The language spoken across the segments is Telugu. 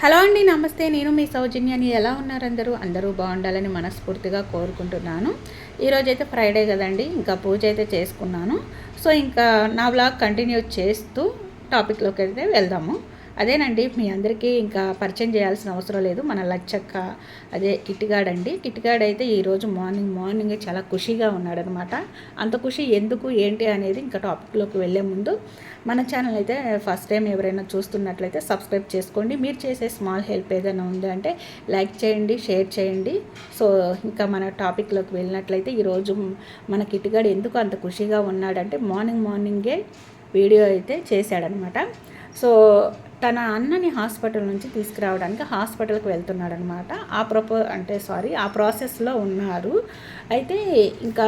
హలో అండి నమస్తే. నేను మీ సౌజన్యాన్ని ఎలా ఉన్నారందరూ అందరూ? అందరూ బాగుండాలని మనస్ఫూర్తిగా కోరుకుంటున్నాను. ఈరోజైతే ఫ్రైడే కదండి. ఇంకా పూజ అయితే చేసుకున్నాను. సో ఇంకా నా బ్లాగ్ కంటిన్యూ చేస్తూ టాపిక్లోకి అయితే వెళ్దాము. అదేనండి మీ అందరికీ ఇంకా పరిచయం చేయాల్సిన అవసరం లేదు. మన లచ్చక్క అదే కిట్టిగాడ్ అండి కిట్టిగాడ్ అయితే ఈరోజు మార్నింగ్ మార్నింగ్ చాలా ఖుషిగా ఉన్నాడనమాట. అంత ఖుషి ఎందుకు ఏంటి అనేది ఇంకా టాపిక్లోకి వెళ్ళే ముందు మన ఛానల్ అయితే ఫస్ట్ టైం ఎవరైనా చూస్తున్నట్లయితే సబ్స్క్రైబ్ చేసుకోండి. మీరు చేసే స్మాల్ హెల్ప్ ఏదైనా ఉంది అంటే లైక్ చేయండి షేర్ చేయండి. సో ఇంకా మన టాపిక్లోకి వెళ్ళినట్లయితే ఈరోజు మన కిట్టిగాడు ఎందుకు అంత ఖుషిగా ఉన్నాడంటే మార్నింగ్ మార్నింగే వీడియో అయితే చేశాడనమాట. సో తన అన్నని హాస్పిటల్ నుంచి తీసుకురావడానికి హాస్పిటల్కి వెళ్తున్నాడనమాట. ఆ ప్రొపో అంటే సారీ ఆ ప్రాసెస్లో ఉన్నారు. అయితే ఇంకా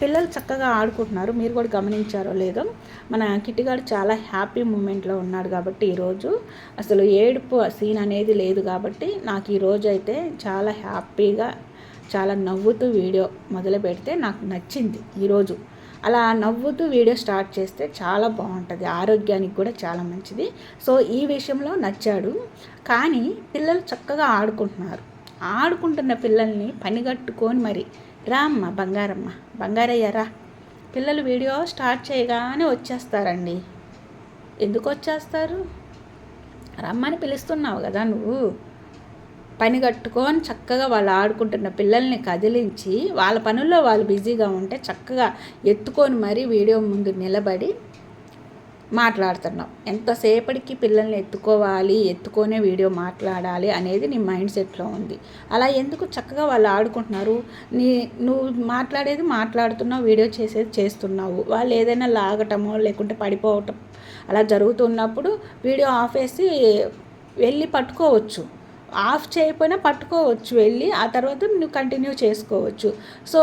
పిల్లలు చక్కగా ఆడుకుంటున్నారు. మీరు కూడా గమనించారో లేదో మన కిట్టిగాడు చాలా హ్యాపీ మూమెంట్లో ఉన్నాడు కాబట్టి ఈరోజు. అసలు ఏడుపు సీన్ అనేది లేదు కాబట్టి నాకు ఈరోజు అయితే చాలా హ్యాపీగా చాలా నవ్వుతూ వీడియో మొదలు పెడితే నాకు నచ్చింది ఈరోజు. అలా నవ్వుతూ వీడియో స్టార్ట్ చేస్తే చాలా బాగుంటుంది. ఆరోగ్యానికి కూడా చాలా మంచిది. సో ఈ విషయంలో నచ్చాడు. కానీ పిల్లలు చక్కగా ఆడుకుంటున్నారు. ఆడుకుంటున్న పిల్లల్ని పనిగట్టుకొని మరి రామ్మ బంగారమ్మ బంగారయ్యారా పిల్లలు వీడియో స్టార్ట్ చేయగానే వచ్చేస్తారండి. ఎందుకు వచ్చేస్తారు? రమ్మని పిలుస్తున్నావు కదా నువ్వు. పని కట్టుకొని చక్కగా వాళ్ళు ఆడుకుంటున్న పిల్లల్ని కదిలించి వాళ్ళ పనుల్లో వాళ్ళు బిజీగా ఉంటే చక్కగా ఎత్తుకొని మరీ వీడియో ముందు నిలబడి మాట్లాడుతున్నాం. ఎంతసేపటికి పిల్లల్ని ఎత్తుకోవాలి ఎత్తుకొనే వీడియో మాట్లాడాలి అనేది నీ మైండ్ సెట్లో ఉంది. అలా ఎందుకు చక్కగా వాళ్ళు ఆడుకుంటున్నారు? నీ నువ్వు మాట్లాడేది మాట్లాడుతున్నావు వీడియో చేసేది చేస్తున్నావు. వాళ్ళు ఏదైనా లాగటమో లేకుంటే పడిపోవటం అలా జరుగుతున్నప్పుడు వీడియో ఆఫ్ వేసి వెళ్ళి పట్టుకోవచ్చు. ఆఫ్ చేయకపోయినా పట్టుకోవచ్చు వెళ్ళి ఆ తర్వాత నువ్వు కంటిన్యూ చేసుకోవచ్చు. సో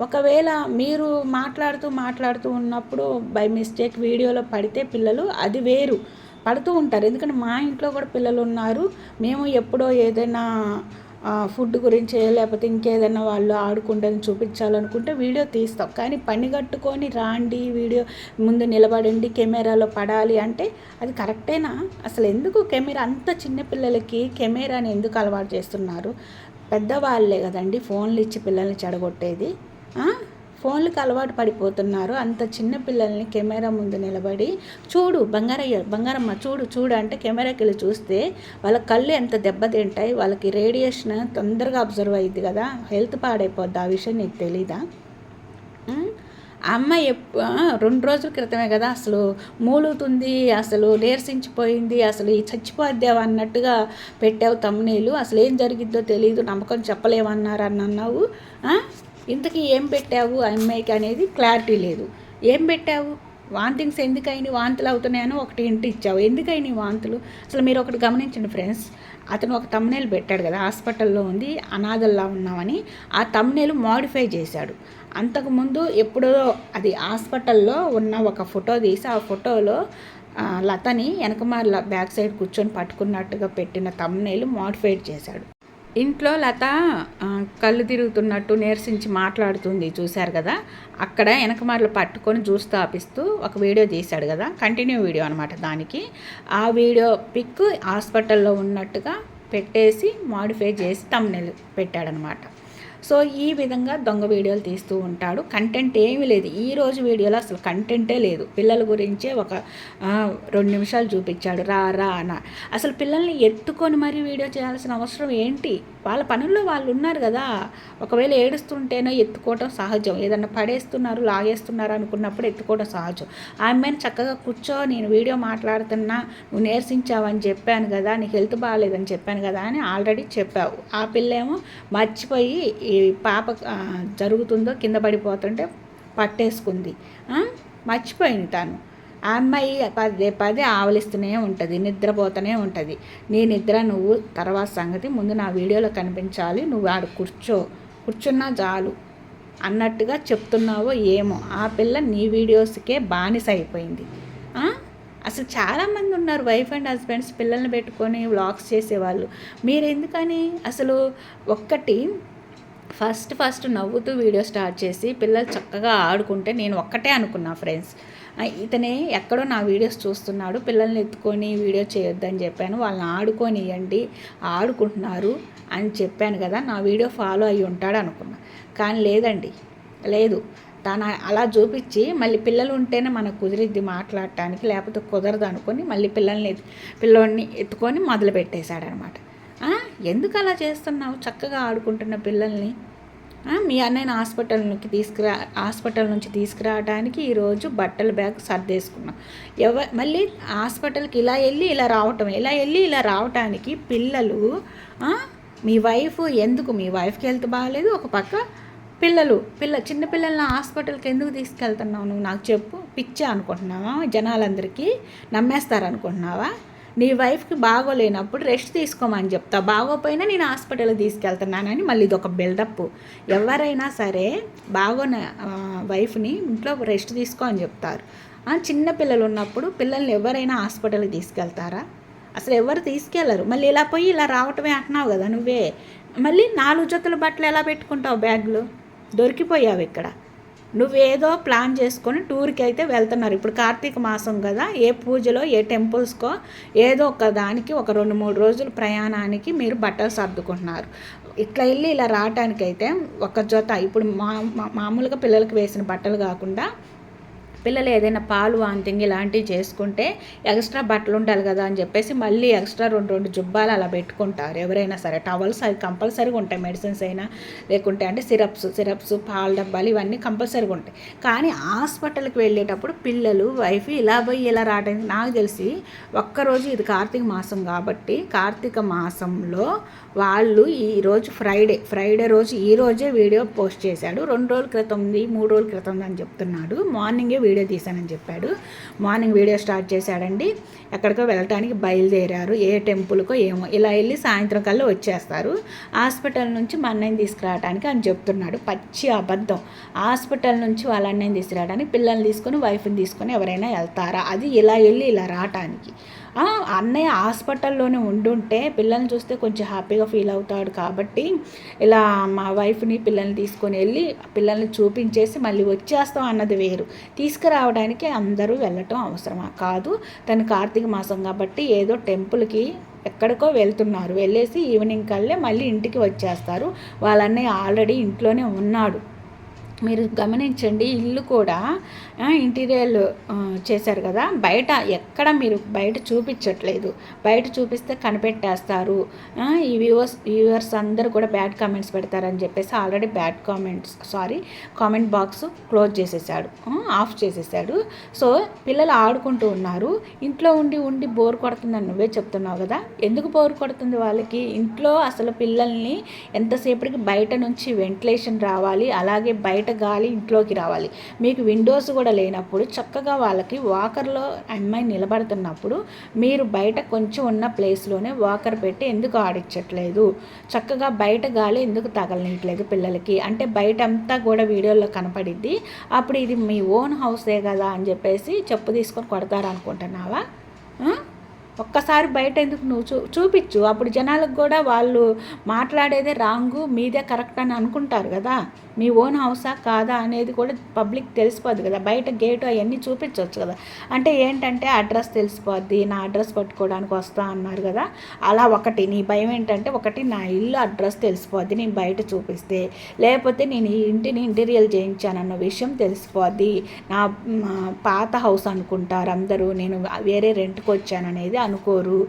ఒకవేళ మీరు మాట్లాడుతూ మాట్లాడుతూ ఉన్నప్పుడు బై మిస్టేక్ వీడియోలో పడితే పిల్లలు అది వేరు. పడుతూ ఉంటారు. ఎందుకంటే మా ఇంట్లో కూడా పిల్లలు ఉన్నారు. మేము ఎప్పుడో ఏదైనా ఫుడ్ గురించి లేకపోతే ఇంకేదైనా వాళ్ళు ఆడుకుంటుంది చూపించాలనుకుంటే వీడియో తీస్తాం. కానీ పని కట్టుకొని రాండి వీడియో ముందు నిలబడండి కెమెరాలో పడాలి అంటే అది కరెక్టేనా? అసలు ఎందుకు కెమెరా? అంత చిన్నపిల్లలకి కెమెరాని ఎందుకు అలవాటు చేస్తున్నారు? పెద్దవాళ్ళే కదండి ఫోన్లు ఇచ్చి పిల్లల్ని చెడగొట్టేది ఫోన్లకు అలవాటు పడిపోతున్నారు. అంత చిన్న పిల్లల్ని కెమెరా ముందు నిలబడి చూడు బంగారయ్య బంగారమ్మ చూడు చూడు అంటే కెమెరాకి వెళ్ళి చూస్తే వాళ్ళ కళ్ళు ఎంత దెబ్బతింటాయి వాళ్ళకి రేడియేషన్ తొందరగా అబ్జర్వ్ అయ్యింది కదా. హెల్త్ పాడైపోద్ది? ఆ విషయం నీకు తెలీదా? అమ్మాయి ఎప్పు రెండు రోజుల క్రితమే కదా అసలు మూలుగుతుంది అసలు నీరసించిపోయింది అసలు ఈ చచ్చిపోద్దావు అన్నట్టుగా పెట్టావు తమ్మునీళ్ళు అసలు ఏం జరిగిద్దో తెలియదు నమ్మకం చెప్పలేమన్నారు అని అన్నావు ఇంతకీ ఏం పెట్టావు? అమ్మాయికి అనేది క్లారిటీ లేదు. ఏం పెట్టావు? వాంతింగ్స్ ఎందుకైనా వాంతులు అవుతున్నాయని ఒకటి ఇంటి ఇచ్చావు. ఎందుకైనా వాంతులు? అసలు మీరు ఒకటి గమనించండి ఫ్రెండ్స్ అతను ఒక తమ్నేలు పెట్టాడు కదా హాస్పిటల్లో ఉంది అనాథల్లా ఉన్నామని. ఆ తమ్నేలు మాడిఫై చేశాడు. అంతకుముందు ఎప్పుడో అది హాస్పిటల్లో ఉన్న ఒక ఫోటో తీసి ఆ ఫోటోలో లతని వెనకమార్ల బ్యాక్ సైడ్ కూర్చొని పట్టుకున్నట్టుగా పెట్టిన తమ్నేలు మాడిఫైడ్ చేశాడు. ఇంట్లో లత కళ్ళు తిరుగుతున్నట్టు నేర్సించి మాట్లాడుతుంది చూశారు కదా? అక్కడ వెనకమార్లు పట్టుకొని జ్యూస్ ఒక వీడియో తీశాడు కదా? కంటిన్యూ వీడియో అనమాట దానికి. ఆ వీడియో పిక్ హాస్పిటల్లో ఉన్నట్టుగా పెట్టేసి మాడిఫై చేసి తమ్నెల్ పెట్టాడనమాట సో ఈ విధంగా దొంగ వీడియోలు తీస్తూ ఉంటాడు. కంటెంట్ ఏమీ లేదు. ఈ రోజు వీడియోలో అసలు కంటెంటే లేదు. పిల్లల గురించే ఒక రెండు నిమిషాలు చూపించాడు. రా రా అన అసలు పిల్లల్ని ఎత్తుకొని మరీ వీడియో చేయాల్సిన అవసరం ఏంటి? వాళ్ళ పనుల్లో వాళ్ళు ఉన్నారు కదా. ఒకవేళ ఏడుస్తుంటేనో ఎత్తుకోవటం సహజం. ఏదన్నా పడేస్తున్నారు లాగేస్తున్నారు అనుకున్నప్పుడు ఎత్తుకోవడం సహజం. ఆ అమ్మాయిని చక్కగా కూర్చో నేను వీడియో మాట్లాడుతున్నా నువ్వు నేర్సించావని చెప్పాను కదా నీకు హెల్త్ బాగాలేదని చెప్పాను కదా అని ఆల్రెడీ చెప్పావు. ఆ పిల్లేమో మర్చిపోయి ఈ పాప జరుగుతుందో కింద పడిపోతుంటే పట్టేసుకుంది. మర్చిపోయింది తాను. ఆ అమ్మాయి పదే పదే ఆవలిస్తూనే ఉంటుంది నిద్రపోతూనే ఉంటుంది. నీ నిద్ర నువ్వు తర్వాత సంగతి ముందు నా వీడియోలో కనిపించాలి నువ్వు ఆడు కూర్చో. కూర్చున్నా చాలు. అన్నట్టుగా చెప్తున్నావో ఏమో. ఆ పిల్ల నీ వీడియోస్కే బానిస అయిపోయింది. అసలు చాలామంది ఉన్నారు వైఫ్ అండ్ హస్బెండ్స్ పిల్లల్ని పెట్టుకొని వ్లాగ్స్ చేసేవాళ్ళు. మీరు ఎందుకని అసలు ఒక్కటి ఫస్ట్ ఫస్ట్ నవ్వుతూ వీడియో స్టార్ట్ చేసి పిల్లలు చక్కగా ఆడుకుంటే నేను ఒక్కటే అనుకున్నా ఫ్రెండ్స్. ఇతనే ఎక్కడో నా వీడియోస్ చూస్తున్నాడు పిల్లల్ని ఎత్తుకొని వీడియో చేయొద్దని చెప్పాను వాళ్ళని ఆడుకొనియండి ఆడుకుంటున్నారు అని చెప్పాను కదా నా వీడియో ఫాలో అయ్యి ఉంటాడు అనుకున్నా. కానీ లేదండి లేదు. తను అలా చూపించి మళ్ళీ పిల్లలు ఉంటేనే మనకు కుదిరిద్ది మాట్లాడటానికి లేకపోతే కుదరదు అనుకొని మళ్ళీ పిల్లల్ని పిల్లోడిని ఎత్తుకొని మొదలు పెట్టేశాడనమాట ఎందుకు అలా చేస్తున్నావు? చక్కగా ఆడుకుంటున్న పిల్లల్ని. మీ అన్నయ్యని హాస్పిటల్ నుంచి తీసుకురా హాస్పిటల్ నుంచి తీసుకురావడానికి ఈరోజు బట్టల బ్యాగ్ సర్దేసుకున్నాం. ఎవ మళ్ళీ హాస్పిటల్కి ఇలా వెళ్ళి ఇలా రావటం ఇలా వెళ్ళి ఇలా రావటానికి పిల్లలు మీ వైఫ్ ఎందుకు మీ వైఫ్కి హెల్త్ బాగాలేదు ఒక పక్క పిల్లలు పిల్ల చిన్న పిల్లల్ని హాస్పిటల్కి ఎందుకు తీసుకెళ్తున్నావు నువ్వు? నాకు చెప్పు పిచ్చా అనుకుంటున్నావా? జనాలందరికీ నమ్మేస్తారు అనుకుంటున్నావా నీ వైఫ్కి బాగోలేనప్పుడు రెస్ట్ తీసుకోమని చెప్తా. బాగోపోయినా నేను హాస్పిటల్కి తీసుకెళ్తున్నానని మళ్ళీ ఇది ఒక బిల్డప్. ఎవరైనా సరే బాగోన వైఫ్ని ఇంట్లో రెస్ట్ తీసుకో అని చెప్తారు. చిన్న పిల్లలు ఉన్నప్పుడు పిల్లల్ని ఎవరైనా హాస్పిటల్కి తీసుకెళ్తారా? అసలు ఎవరు తీసుకెళ్ళరు? మళ్ళీ ఇలా పోయి ఇలా రావటమే అంటున్నావు కదా నువ్వే. మళ్ళీ నాలుగు జతల బట్టలు ఎలా పెట్టుకుంటావు బ్యాగ్లో? దొరికిపోయావు ఇక్కడ. నువ్వేదో ప్లాన్ చేసుకొని టూర్కి అయితే వెళ్తున్నారు. ఇప్పుడు కార్తీక మాసం కదా ఏ పూజలో ఏ టెంపుల్స్కో ఏదో ఒక దానికి ఒక రెండు మూడు రోజులు ప్రయాణానికి మీరు బట్టలు సర్దుకుంటున్నారు. ఇట్లా వెళ్ళి ఇలా రావటానికైతే ఒక జత. ఇప్పుడు మా మామూలుగా పిల్లలకి వేసిన బట్టలు కాకుండా పిల్లలు ఏదైనా పాలు వాంతింగ్ ఇలాంటివి చేసుకుంటే ఎక్స్ట్రా బట్టలు ఉండాలి కదా అని చెప్పేసి మళ్ళీ ఎక్స్ట్రా రెండు రెండు జుబ్బాలు అలా పెట్టుకుంటారు. ఎవరైనా సరే టవల్స్ అవి కంపల్సరీగా ఉంటాయి మెడిసిన్స్ అయినా లేకుంటే అంటే సిరప్స్ సిరప్స్ పాల డబ్బాలు ఇవన్నీ కంపల్సరీగా ఉంటాయి. కానీ హాస్పిటల్కి వెళ్ళేటప్పుడు పిల్లలు వైఫ్ ఇలా పోయి ఇలా రావడానికి నాకు తెలిసి ఒక్కరోజు ఇది కార్తీక మాసం కాబట్టి కార్తీక మాసంలో వాళ్ళు ఈరోజు ఫ్రైడే ఫ్రైడే రోజు ఈ రోజే వీడియో పోస్ట్ చేశాడు. రెండు రోజుల క్రితం ఉంది మూడు రోజుల క్రితం అని చెప్తున్నాడు. మార్నింగే వీడియో వీడియో తీశానని చెప్పాడు. మార్నింగ్ వీడియో స్టార్ట్ చేశాడండి. ఎక్కడికో వెళ్ళటానికి బయలుదేరారు. ఏ టెంపుల్కో ఏమో. ఇలా వెళ్ళి సాయంత్రం కల్లా వచ్చేస్తారు. హాస్పిటల్ నుంచి మా అన్నయ్యని తీసుకురావడానికి అని చెప్తున్నాడు. పచ్చి అబద్ధం. హాస్పిటల్ నుంచి వాళ్ళ అన్నయ్యని తీసుకురావడానికి పిల్లల్ని తీసుకొని వైఫ్ని తీసుకొని ఎవరైనా వెళ్తారా? అది ఇలా వెళ్ళి ఇలా రావటానికి. అన్నయ్య హాస్పిటల్లోనే ఉండుంటే పిల్లల్ని చూస్తే కొంచెం హ్యాపీగా ఫీల్ అవుతాడు కాబట్టి ఇలా మా వైఫ్ని పిల్లల్ని తీసుకొని వెళ్ళి పిల్లల్ని చూపించేసి మళ్ళీ వచ్చేస్తాం అన్నది వేరు. తీసుకురావడానికి అందరూ వెళ్ళటం అవసరమా? కాదు తను కార్తీక మాసం కాబట్టి ఏదో టెంపుల్కి ఎక్కడికో వెళ్తున్నారు. వెళ్ళేసి ఈవినింగ్ కల్లే మళ్ళీ ఇంటికి వచ్చేస్తారు. వాళ్ళన్నయ్య ఆల్రెడీ ఇంట్లోనే ఉన్నాడు. మీరు గమనించండి ఇల్లు కూడా ఇంటీరియర్ చేశారు కదా. బయట ఎక్కడ మీరు బయట చూపించట్లేదు. బయట చూపిస్తే కనిపెట్టేస్తారు. ఈ వ్యూవర్స్ వ్యూవర్స్ అందరూ కూడా బ్యాడ్ కామెంట్స్ పెడతారని చెప్పేసి already bad comments sorry comment box close చేసేసాడు. ఆఫ్ చేసేసాడు. సో పిల్లలు ఆడుకుంటూ ఉన్నారు. ఇంట్లో ఉండి ఉండి బోర్ కొడుతుందని నువ్వే చెప్తున్నావు కదా. ఎందుకు బోర్ కొడుతుంది వాళ్ళకి? ఇంట్లో అసలు పిల్లల్ని ఎంతసేపటికి బయట నుంచి వెంటిలేషన్ రావాలి అలాగే బయట బయట గాలి ఇంట్లోకి రావాలి. మీకు విండోస్ కూడా లేనప్పుడు చక్కగా వాళ్ళకి వాకర్లో అమ్మాయి నిలబడుతున్నప్పుడు మీరు బయట కొంచెం ఉన్న ప్లేస్లోనే వాకర్ పెట్టి ఎందుకు ఆడించట్లేదు చక్కగా బయట గాలి ఎందుకు తగలనియట్లేదు పిల్లలకి? అంటే బయట అంతా కూడా వీడియోలో కనపడిద్ది. అప్పుడు ఇది మీ ఓన్ హౌసే కదా అని చెప్పేసి చెప్పు తీసుకొని కొడతారనుకుంటున్నావా? ఒక్కసారి బయట ఎందుకు నువ్వు చూ చూపించు. అప్పుడు జనాలకు కూడా వాళ్ళు మాట్లాడేదే రాంగు మీదే కరెక్ట్ అని అనుకుంటారు కదా. మీ ఓన్ హౌసా కాదా అనేది కూడా పబ్లిక్ తెలిసిపోద్ది కదా. బయట గేటు అవన్నీ చూపించవచ్చు కదా. అంటే ఏంటంటే అడ్రస్ తెలిసిపోద్ది నా అడ్రస్ పట్టుకోవడానికి వస్తా అన్నారు కదా. అలా ఒకటి నీ భయం ఏంటంటే ఒకటి నా ఇల్లు అడ్రస్ తెలిసిపోద్ది నేను బయట చూపిస్తే. లేకపోతే నేను ఈ ఇంటిని ఇంటీరియల్ చేయించానన్న విషయం తెలిసిపోద్ది. నా పాత హౌస్ అనుకుంటారు అందరూ నేను వేరే రెంట్కి వచ్చాను అనేది అనుకోరు.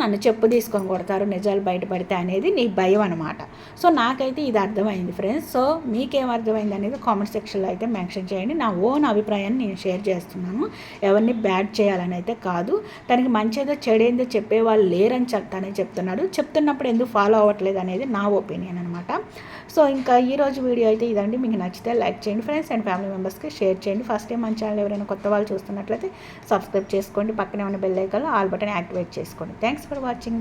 నన్ను చెప్పు తీసుకొని కొడతారు నిజాలు బయటపడితే అనేది నీ భయం అనమాట సో నాకైతే ఇది అర్థమైంది ఫ్రెండ్స్. సో మీకేం అర్థమైంది అనేది కామెంట్ సెక్షన్లో అయితే మెన్షన్ చేయండి. నా ఓన్ అభిప్రాయాన్ని నేను షేర్ చేస్తున్నాను. ఎవరిని బ్యాడ్ చేయాలని అయితే కాదు. తనకి మంచిదో చెడేందో చెప్పేవాళ్ళు లేరని తనే చెప్తున్నాడు. చెప్తున్నప్పుడు ఎందుకు ఫాలో అవ్వట్లేదు అనేది నా ఒపీనియన్ అనమాట సో ఇంకా ఈరోజు వీడియో అయితే ఇదండి. మీకు నచ్చితే లైక్ చేయండి ఫ్రెండ్స్ అండ్ ఫ్యామిలీ మెంబర్స్కి షేర్ చేయండి. ఫస్ట్ టైం మన ఛానల్ ఎవరైనా కొత్త వాళ్ళు చూస్తున్నట్లయితే సబ్స్క్రైబ్ చేసుకోండి. పక్కనే ఉన్న బెల్ ఐకాన్లో ఆల్ బటన్ యాక్టివేట్ చేసుకోండి. Thanks for watching.